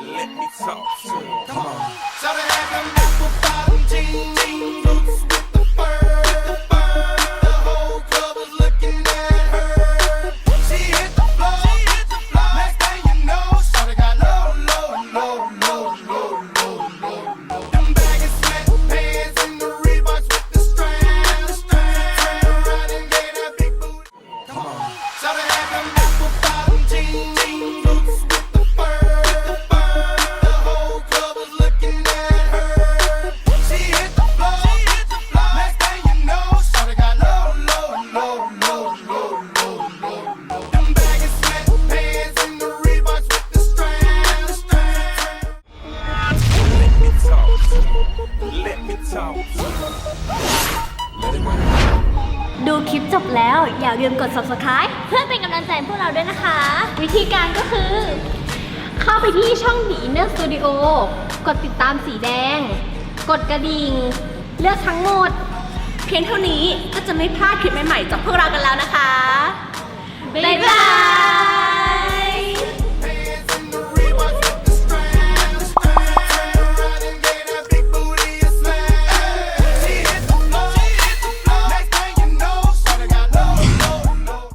Let me talk to him. Come on. ดูคลิปจบแล้ว อย่าลืมกด subscribe เพื่อเป็นกำลังใจให้พวกเราด้วยนะคะ วิธีการก็คือ เข้าไปที่ช่อง The Inner Studio กดติดตามสีแดง กดกระดิ่ง เลือกทั้งหมด เพียงเท่านี้ก็จะไม่พลาดคลิปใหม่ๆจากพวกเรากันแล้วนะคะ บ๊ายบาย